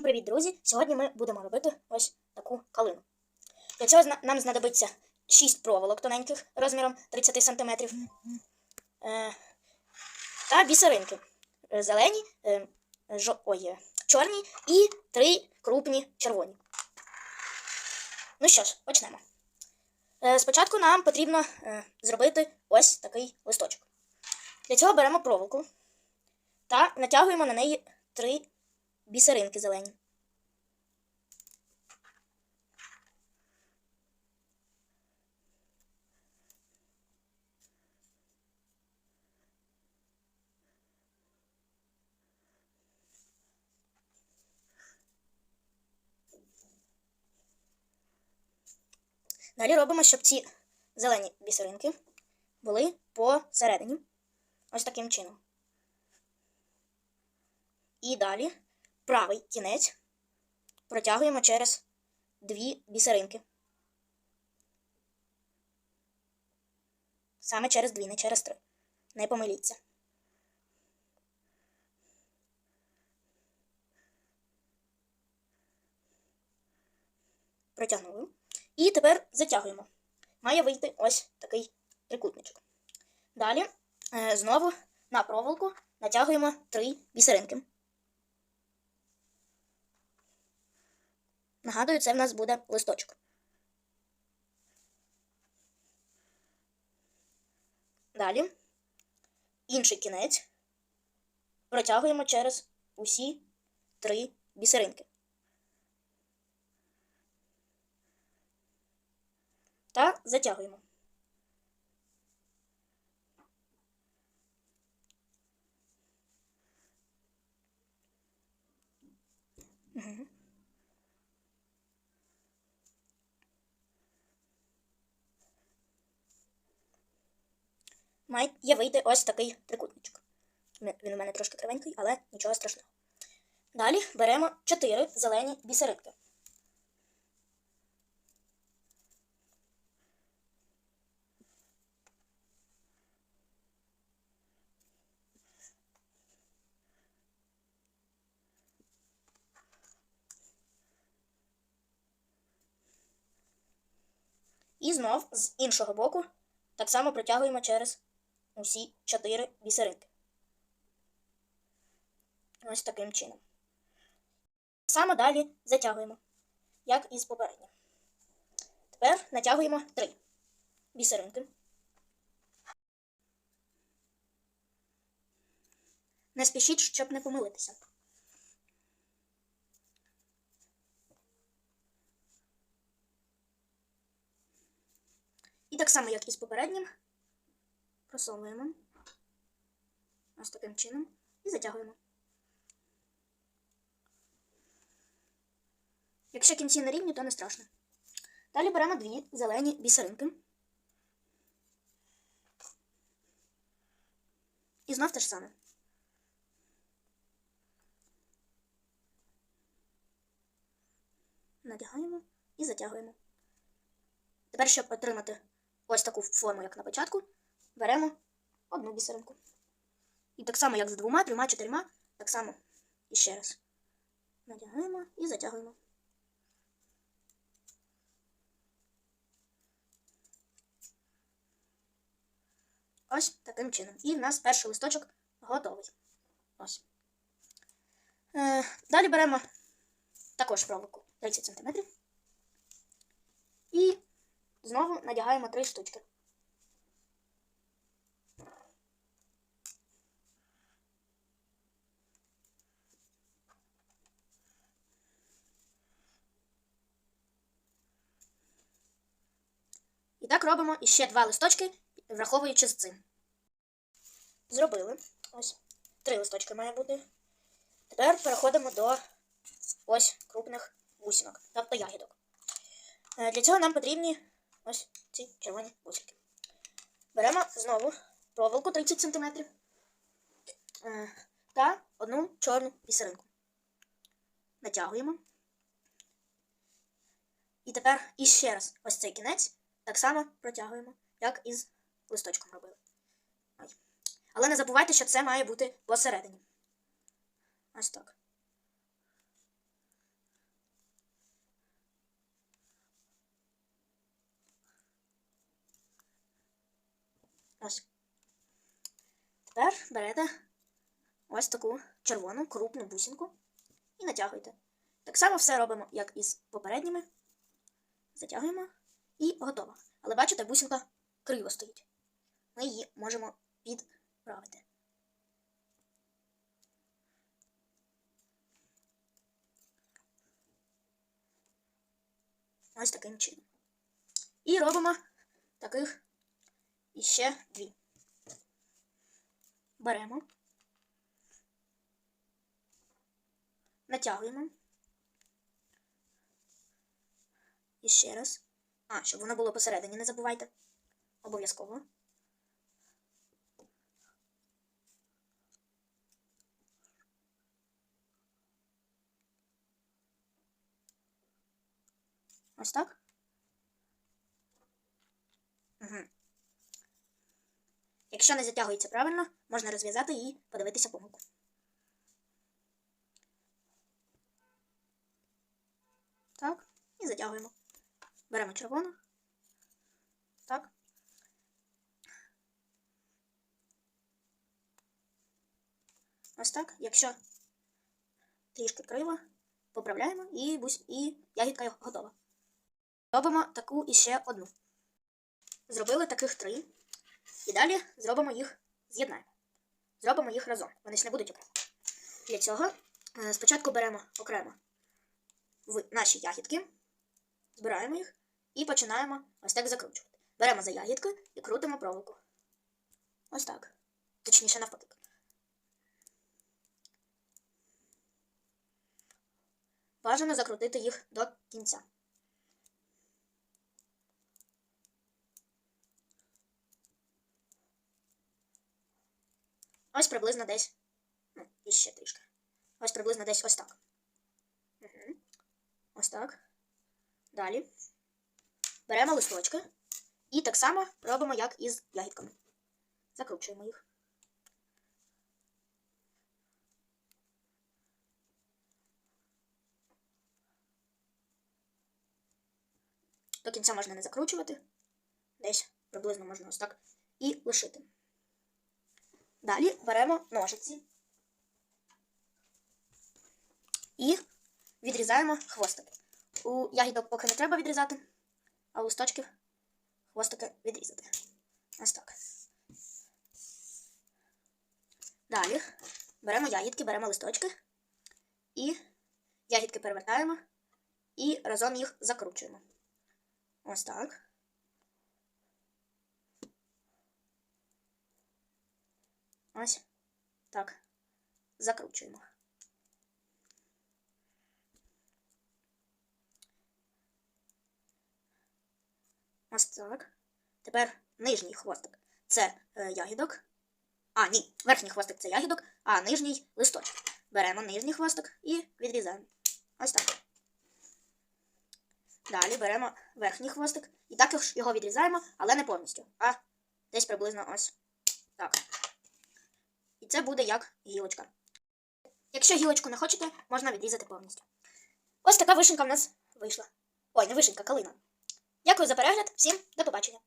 Привіт, друзі! Сьогодні ми будемо робити ось таку калину. Для цього нам знадобиться 6 проволок тоненьких розміром 30 см е, та бісеринки зелені, е, жо- ой, е, чорні і 3 крупні червоні. Ну що ж, почнемо. Спочатку нам потрібно зробити ось такий листочок. Для цього беремо проволоку та натягуємо на неї 3 бісеринки зелені. Далі робимо, щоб ці зелені бісеринки були посередині. Ось таким чином. І далі правий кінець протягуємо через дві бісеринки. Саме через дві, не через три. Не помиліться. Протягнули. І тепер затягуємо. Має вийти ось такий трикутничок. Далі е, знову на проволоку натягуємо три бісеринки. Нагадую, це в нас буде листочок. Далі інший кінець протягуємо через усі три бісеринки. Та затягуємо. Угу. Має вийти ось такий трикутничок. Він у мене трошки кривенький, але нічого страшного. Далі беремо 4 зелені бісеринки. І знов з іншого боку так само протягуємо через усі чотири бісеринки. Ось таким чином. Само далі затягуємо, як і з попереднім. Тепер натягуємо три бісеринки. Не спішіть, щоб не помилитися. І так само, як і з попереднім, просовуємо ось таким чином і затягуємо. Якщо кінці на рівні, то не страшно. Далі беремо дві зелені бісеринки. І знов те ж саме. Надягаємо і затягуємо. Тепер, щоб отримати ось таку форму, як на початку, беремо одну бісеринку. І так само, як з двома, трьома, чотирма, так само і ще раз. Надягаємо і затягуємо. Ось таким чином. І в нас перший листочок готовий. Ось. Е, далі беремо також проволоку 30 см. І знову надягаємо три штучки. Так робимо іще два листочки, враховуючи з цим. Зробили. Ось. Три листочки має бути. Тепер переходимо до ось крупних бусинок, тобто ягідок. Е, Для цього нам потрібні ось ці червоні бусинки. Беремо знову проволоку 30 см е, та одну чорну бісеринку. Натягуємо. І тепер іще раз ось цей кінець так само протягуємо, як із листочком робили. Ой. Але не забувайте, що це має бути посередині. Ось так. Ось. Тепер берете ось таку червону крупну бусинку і натягуєте. Так само все робимо, як із попередніми. Затягуємо і готово. Але бачите, бусинка криво стоїть. Ми її можемо підправити. Ось таким чином. І робимо таких іще дві. Беремо, натягуємо. І ще раз. А, щоб воно було посередині, не забувайте. Обов'язково. Ось так. Угу. Якщо не затягується правильно, можна розв'язати і подивитися помилку. Так, і затягуємо. Беремо червону. Так. Ось так. Якщо трішки криво, поправляємо і, і ягідка готова. Робимо таку іще одну. Зробили таких три. І далі зробимо їх, з'єднаємо. Зробимо їх разом. Вони ж не будуть окремо. Для цього е, спочатку беремо окремо наші ягідки, збираємо їх і починаємо ось так закручувати. Беремо за ягідки і крутимо проволоку. Ось так. Точніше навпаки. Бажано закрутити їх до кінця. Ось приблизно десь. Ну, і ще трішки. Ось приблизно десь ось так. Угу. Ось так. Далі. Беремо листочки. І так само робимо, як із ягідками. Закручуємо їх. До кінця можна не закручувати. Десь приблизно можна ось так. І лишити. Далі беремо ножиці і відрізаємо хвостики. У ягідок поки не треба відрізати, а листочків хвостики відрізати. Ось так. Далі беремо ягідки, беремо листочки і ягідки перевертаємо і разом їх закручуємо. Ось так. Ось так. Закручуємо. Ось так. Тепер нижній хвостик це е, ягідок. А, ні, верхній хвостик це ягідок, а нижній листочок. Беремо нижній хвостик і відрізаємо. Ось так. Далі беремо верхній хвостик і також його відрізаємо, але не повністю, а десь приблизно ось так. І це буде як гілочка. Якщо гілочку не хочете, можна відрізати повністю. Ось така вишенька в нас вийшла. Ой, не вишенька, калина. Дякую за перегляд, всім до побачення.